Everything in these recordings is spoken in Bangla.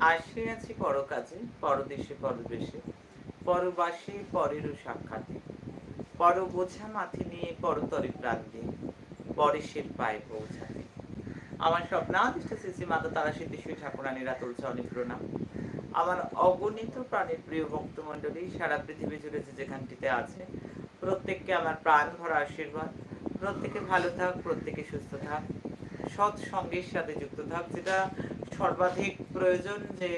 আসিয়াছি পর কাজে পরদেশে, পরবেশে, পরবাসে পরেরও সাক্ষাতে। পর বোঝা মাথে নিয়ে পরতরে প্রাণ দিয়ে পরেশের পায়ে পৌঁছাতে। আমার স্বপ্নাদিষ্ট শ্রী মাতা তারা সিদ্ধেশ্বরী ঠাকুরানীরা তুলছে অনেক প্রণাম। আমার অগণিত প্রাণের প্রিয় ভক্তমণ্ডলী, সারা পৃথিবী জুড়ে যে যেখানটিতে আছে, প্রত্যেককে আমার প্রাণ ভরা আশীর্বাদ। প্রত্যেকে ভালো থাক, প্রত্যেকে সুস্থ থাক। সৎ সঙ্গের সাথে যুক্ত থাক, যেটা সর্বাধিক প্রয়োজন যে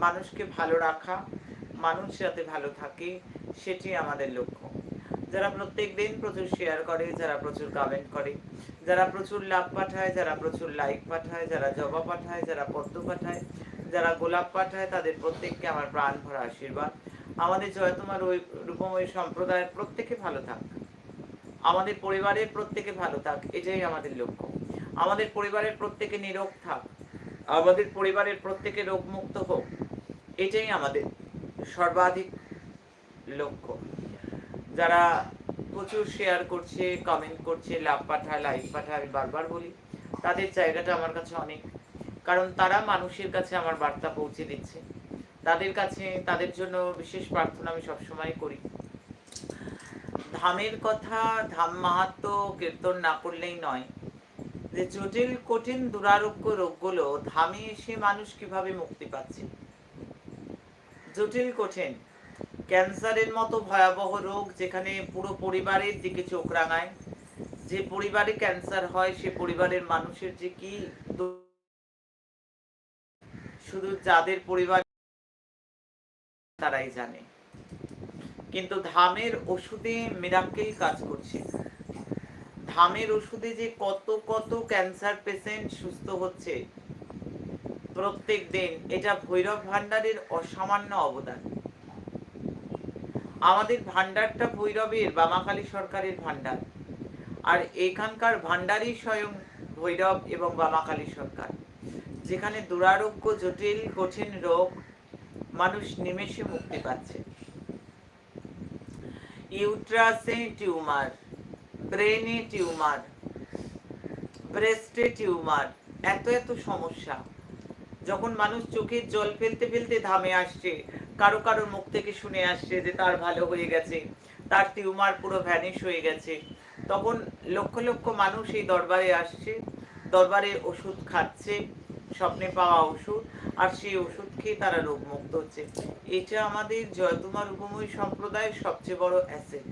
মানুষকে ভালো রাখা, মানুষ যাতে ভালো থাকে, সেটি আমাদের লক্ষ্য। যারা প্রত্যেক দিন প্রচুর শেয়ার করে, যারা প্রচুর কমেন্ট করে, যারা প্রচুর লাভ পাঠায়, যারা প্রচুর লাইক পাঠায়, যারা জবা পাঠায়, যারা পদ্ম পাঠায়, যারা গোলাপ পাঠায়, তাদের প্রত্যেককে আমার প্রাণ ভরা আশীর্বাদ। আমাদের জয়তমার ওই রূপময় সম্প্রদায়ের প্রত্যেকে ভালো থাক। আমাদের পরিবারের প্রত্যেকে ভালো থাক, এটাই আমাদের লক্ষ্য। আমাদের পরিবারের প্রত্যেকে নিরোগ থাক। আমাদের পরিবারের প্রত্যেকে রোগমুক্ত হোক, এটাই আমাদের সর্বাধিক লক্ষ্য। যারা প্রচুর শেয়ার করছে কমেন্ট করছে, লাভ পাঠায় লাইক পাঠায়, আমি বারবার বলি, তাদের জায়গাটা আমার কাছে অনেক। কারণ তারা মানুষের কাছে আমার বার্তা পৌঁছে দিচ্ছে। তাদের কাছে, তাদের জন্য বিশেষ প্রার্থনা আমি সবসময় করি। ধামের কথা, ধাম মাহাত্ম কীর্তন না করলেই নয়। যে জটিল, কঠিন, দুরারোগ্য রোগগুলো ধামে এসে মানুষ কীভাবে মুক্তি পাচ্ছে? জটিল, কঠিন, ক্যান্সারের মতো ভয়াবহ রোগ যেখানে পুরো পরিবারের দিকে চোখ রাঙায়, যে পরিবারে ক্যান্সার হয়, সে পরিবারের মানুষের যে কি শুধু যাদের পরিবার তারাই জানে। কিন্তু ধামের ওষুধে মিরাকেল কাজ করছে। ধামের ওষুধে যে কত কত ক্যান্সার পেশেন্ট সুস্থ হচ্ছে, প্রত্যেক দিন এটা ভৈরব ভান্ডারের অসামান্য অবদান। আমাদের ভান্ডারটা ভৈরবের, বামাখালী সরকারের ভান্ডার আর এখানকার ভান্ডারই স্বয়ং ভৈরব এবং বামাখালী সরকার। যেখানে দুরারোগ্য জটিল, কঠিন রোগ মানুষ নিমেষে মুক্তি পাচ্ছে। ইউট্রাসে টিউমার ব্রেনে টিউমার, ব্রেস্টে টিউমার, এত এত সমস্যা। যখন মানুষ চোখের জল ফেলতে ফেলতে ধামে আসছে, কারও কারও মুখ থেকে শুনে আসছে যে তার ভালো হয়ে গেছে, তার টিউমার পুরো ভ্যানিশ হয়ে গেছে। তখন লক্ষ লক্ষ মানুষ এই দরবারে আসছে, দরবারে ওষুধ খাচ্ছে, স্বপ্নে পাওয়া ওষুধ, আর সেই ওষুধ খেয়ে তারা রোগমুক্ত হচ্ছে। এটা আমাদের জয়তুমার উপময় সম্প্রদায়ের সবচেয়ে বড় অ্যাসেট।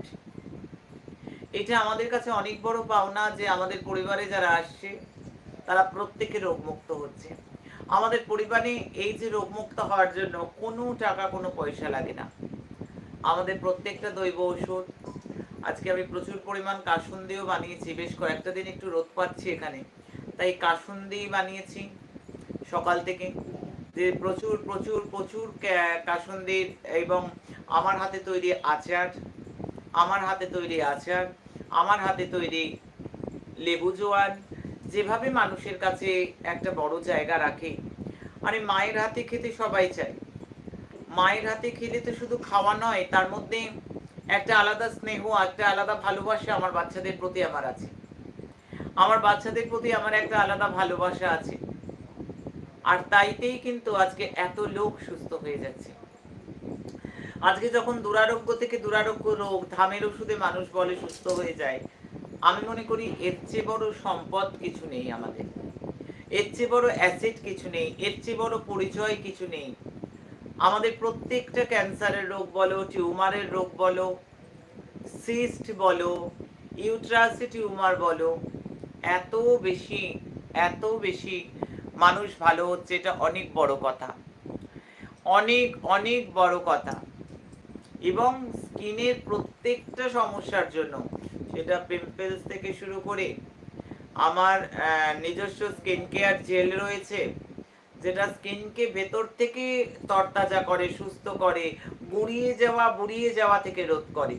এটা আমাদের কাছে অনেক বড় পাওনা যে আমাদের পরিবারে যারা আসছে, তারা প্রত্যেকে রোগমুক্ত হচ্ছে। আমাদের পরিবারে এই যে রোগমুক্ত হওয়ার জন্য কোনো টাকা, কোনো পয়সা লাগে না। আমাদের প্রত্যেকটা দৈব ওষুধ আজকে আমি প্রচুর পরিমাণ কাসুন্দিও বানিয়েছি, বেশ কয়েকটা দিন একটু রোদ পাচ্ছি এখানে। তাই কাসুন্দি বানিয়েছি সকাল থেকে। যে প্রচুর প্রচুর প্রচুর কাসুন্দির এবং আমার হাতে তৈরি আচার আমার হাতে তৈরি আচার, আমার হাতে তৈরি লেবু জোয়ান, যেভাবে মানুষের কাছে একটা বড় জায়গা রাখে। আরে মায়ের হাতে খেতে সবাই চায়। মায়ের হাতে খেলে তো শুধু খাওয়া নয়, তার মধ্যে একটা আলাদা স্নেহ, একটা আলাদা ভালোবাসা আমার বাচ্চাদের প্রতি আমার আছে। আমার বাচ্চাদের প্রতি আমার একটা আলাদা ভালোবাসা আছে। আর তাইতেই কিন্তু আজকে এত লোক সুস্থ হয়ে যাচ্ছে। আজকে যখন দুরারোগ্য থেকে দুরারোগ্য রোগ ধামের ওষুধে মানুষ বলে সুস্থ হয়ে যায়, আমি মনে করি এর চেয়ে বড় সম্পদ কিছু নেই আমাদের। এর চেয়ে বড় অ্যাসেট কিছু নেই, এর চেয়ে বড় পরিচয় কিছু নেই। আমাদের প্রত্যেকটা ক্যান্সারের রোগ বলো, টিউমারের রোগ বলো, সিস্ট বলো, ইউট্রাসে টিউমার বলো, এত বেশি এত বেশি মানুষ ভালো হচ্ছে, এটা অনেক বড় কথা। অনেক অনেক বড় কথা। এবং স্কিনের প্রত্যেকটা সমস্যার জন্য। সেটা পিম্পলস থেকে শুরু করে আমার নিজস্ব স্কিন কেয়ার জেল রয়েছে, যেটা স্কিনকে ভেতর থেকে তরতাজা করে, সুস্থ করে, গুড়িয়ে যাওয়া, বুড়িয়ে যাওয়া থেকে রোধ করে।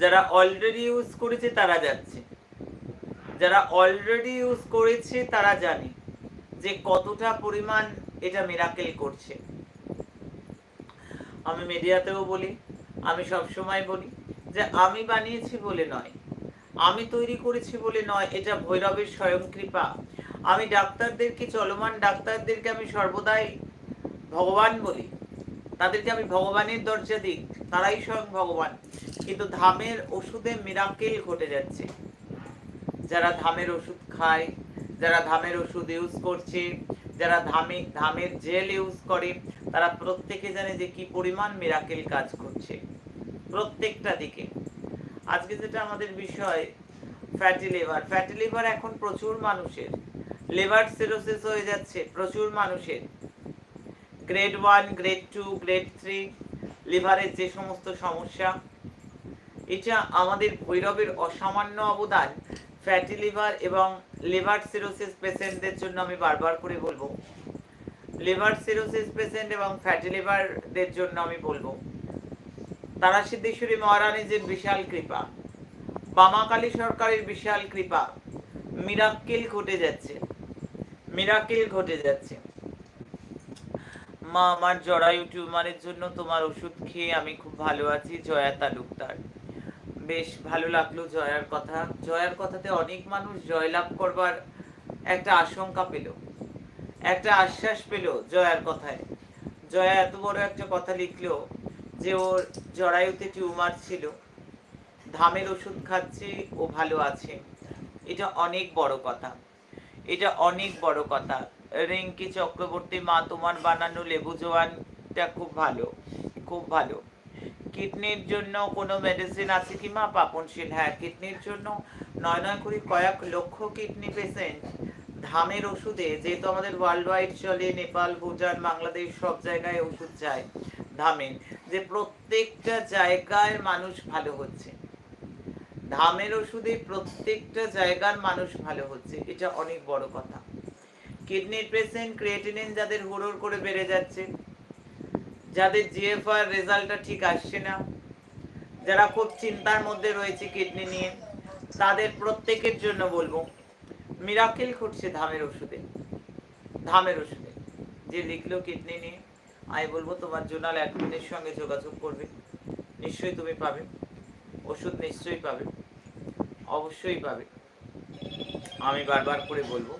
যারা অলরেডি ইউজ করেছে তারা যাচ্ছে যারা অলরেডি ইউজ করেছে তারা জানে যে কতটা পরিমাণ এটা মেরাকেল করছে। আমি মিডিয়াতেও বলি, আমি সব সময় বলি যে আমি বানিয়েছি বলে নয়, আমি তৈরি করেছি বলে নয়, এটা ভৈরবের স্বয়ং কৃপা। আমি ডাক্তারদেরকে, চলমান ডাক্তারদেরকে আমি সর্বদাই ভগবান বলি। তাদেরকে আমি ভগবানের দরজা দিই, তারাই স্বয়ং ভগবান। কিন্তু ধামের ওষুধে মিরাকেল ঘটে যাচ্ছে। যারা ধামের ওষুধ খায়, যারা ধামের ওষুধ ইউজ করছে, যারা ধামে, ধামের জেল ইউজ করে তারা প্রত্যেকে জানে যে কি পরিমাণ মিরাকেল কাজ করছে। প্রত্যেকটা দিকে। আজকে যেটা আমাদের বিষয় ফ্যাটি লিভার ফ্যাটি লিভার এখন প্রচুর মানুষের। লিভার সিরোসিস হয়ে যাচ্ছে, প্রচুর মানুষের। Grade one grade two grade three লিভারের যে সমস্ত সমস্যা, এটা আমাদের ভৈরবের অসামান্য অবদান। ফ্যাটি লিভার এবং লিভার সিরোসিস পেশেন্টদের জন্য আমি বারবার করে বলব। লিভার সিরোসিস পেশেন্ট এবং ফ্যাটি লিভারদের জন্য আমি বলব। তারা সিদ্ধেশ্বরী মহারানীজির বিশাল কৃপা। বামাকালী সরকারের বিশাল কৃপা। মিরাক্কেল ঘটে যাচ্ছে। মিরাকেল ঘটে যাচ্ছে। মা, আমার জরায়ু টিউমারের জন্য তোমার ওষুধ খেয়ে আমি খুব ভালো আছি, জয়া তালুকদার। বেশ ভালো লাগল জয়ার কথা। জয়ার কথাতে অনেক মানুষ জয়লাভ করবার একটা আশঙ্কা পেল। একটা আশ্বাস পেল জয়ার কথায়। জয়া এত বড় একটা কথা লিখলো যে ওর জরায়ুতে টিউমার ছিল। ধামের ওষুধ খাচ্ছে ও ভালো আছে। এটা অনেক বড় কথা। এটা অনেক বড় কথা। রিঙ্কি চক্রবর্তী, মা তোমার বানানো লেবু জোয়ানটা খুব ভালো খুব ভালো। কিডনির জন্য কোনো মেডিসিন আছে কি মা? পাপনশীল। হ্যাঁ কিডনির জন্য নয় নয় করে কয়েক লক্ষ কিডনি পেশেন্ট ধামের ওষুধে, যেহেতু আমাদের ওয়ার্ল্ড ওয়াইড চলে, নেপাল, ভুটান, বাংলাদেশ, সব জায়গায় ওষুধ যায় ধামের যে প্রত্যেকটা জায়গায় মানুষ ভালো হচ্ছে। ধামের ওষুধে প্রত্যেকটা জায়গার মানুষ ভালো হচ্ছে, এটা অনেক বড় কথা। কিডনির পেশেন্ট, ক্রিয়েটিনিন যাদের হুড়োর করে বেড়ে যাচ্ছে, যাদের জিএফআর রেজাল্টটা ঠিক আসছে না, যারা খুব চিন্তার মধ্যে রয়েছে কিডনি নিয়ে, তাদের প্রত্যেকের জন্য বলব মিরাকেল ঘটছে ধামের ওষুধে। ধামের ওষুধে। যে লিখলো কিডনি নিয়ে। আমি বলব তোমার জোনাল অ্যাডমিনের সঙ্গে যোগাযোগ করবে। নিশ্চয়ই তুমি পাবে। ওষুধ নিশ্চয়ই পাবে। অবশ্যই পাবে। আমি বারবার করে বলব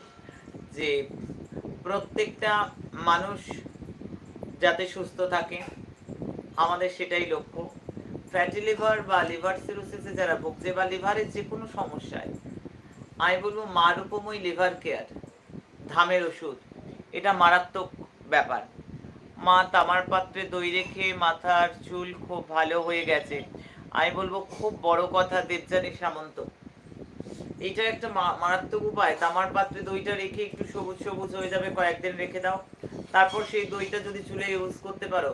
যে প্রত্যেকটা মানুষ যাতে সুস্থ থাকে, আমাদের সেটাই লক্ষ্য। ফ্যাটি লিভার বা লিভার সিরোসিসে যারা ভুগছে বা লিভারের যে কোনো সমস্যায় আমি বলব মা রূপময় লিভার কেয়ার ধামের ওষুধ, এটা মারাত্মক ব্যাপার। মা তামার পাত্রে দই রেখে মাথার চুল খুব ভালো হয়ে গেছে। আমি বলব খুব বড় কথা দেবযানী সামন্ত। এইটা একটা মারাত্মক উপায়। তামার পাত্রে দইটা রেখে একটু সবুজ সবুজ হয়ে যাবে, কয়েকদিন রেখে দাও। তারপর সেই দইটা যদি চুলে ইউজ করতে পারো,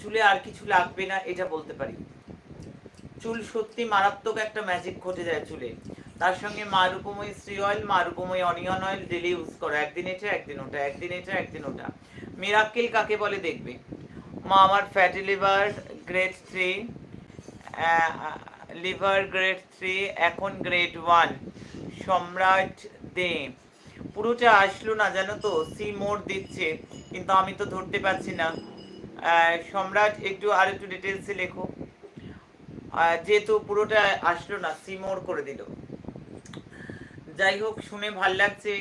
চুলে আর কিছু লাগবে না, এটা বলতে পারি। চুল সত্যি মারাত্মক একটা ম্যাজিক ঘটে যায় চুলে। তার সঙ্গে মা রূপময় শ্রী অয়েল মা Rupmoy onion oil daily use করো। একদিন এটা, একদিন ওটা, একদিন এটা, একদিন ওটা। মিরাক্কেল কাকে বলে দেখবে? মা আমার fatty liver grade three liver grade three এখন গ্রেড ওয়ান সম্রাট দে। পুরোটা আসলো না জানো তো? সি মোড দিচ্ছে, কিন্তু আমি তো ধরতে পারছি না। সম্রাট, একটু আর একটু ডিটেলসে লেখো। যেহেতু পুরোটা আসলো না, সি মোড করে দিল। যাই হোক, শুনে ভালো লাগছে।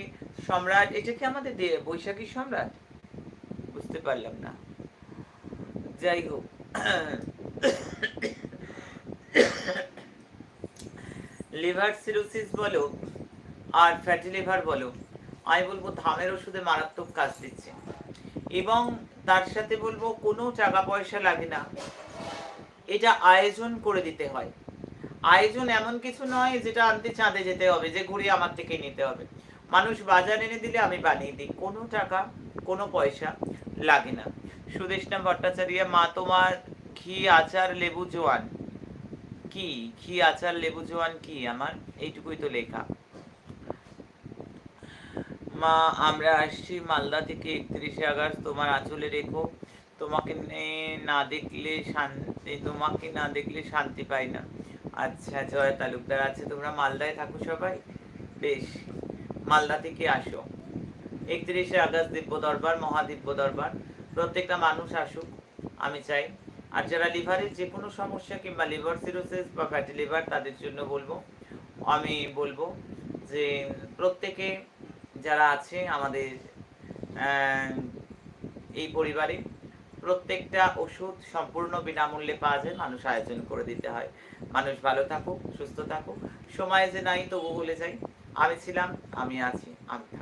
সম্রাট, এটা কি আমাদের বৈশাখী সম্রাট? বুঝতে পারলাম না। যাই হোক। লিভার সিরোসিস বলো, আর ফ্যাটি লিভার বলো, আমি বলব ধানের ওষুধে মারাত্মক কাজ দিচ্ছে। এবং তার সাথে বলব কোনো টাকা পয়সা লাগে না। এটা আয়োজন করে দিতে হয়। আয়োজন এমন কিছু নয় যেটা আনতে চাঁদে যেতে হবে, যে ঘুরে আমার থেকে নিতে হবে। মানুষ বাজার এনে দিলে আমি বানিয়ে দিই। কোনো টাকা, কোনো পয়সা লাগে না। সুদেশনা ভট্টাচার্য, মা তোমার ঘি, আচার, লেবু জোয়ান। কি? ঘি, আচার, লেবু জোয়ান কি? আমার এইটুকুই তো লেখা। মা, আমরা আসছি মালদা থেকে একত্রিশে আগস্ট। তোমার আঁচলে রেখো। তোমাকে না দেখলে শান্তি তোমাকে না দেখলে শান্তি পাই না। আচ্ছা জয় তালুকদার। আছে তোমরা মালদায় থাকো সবাই? বেশ, মালদা থেকে আসো। একত্রিশে আগস্ট দিব্য দরবার মহাদিব্য দরবার। প্রত্যেকটা মানুষ আসুক, আমি চাই। আর যারা লিভারের যে কোনো সমস্যা কিংবা লিভার সিরোসিস বা ফ্যাটি লিভার, তাদের জন্য বলব, আমি বলব যে প্রত্যেকে যারা আছে আমাদের এই পরিবারে প্রত্যেকটা ওষুধ সম্পূর্ণ বিনামূল্যে পাওয়া যায়, মানুষ আয়োজন করে দিতে হয়। মানুষ ভালো থাকুক, সুস্থ থাকুক। সময় যে নাই তবু বলে যাই। আমি ছিলাম, আমি আছি, আমি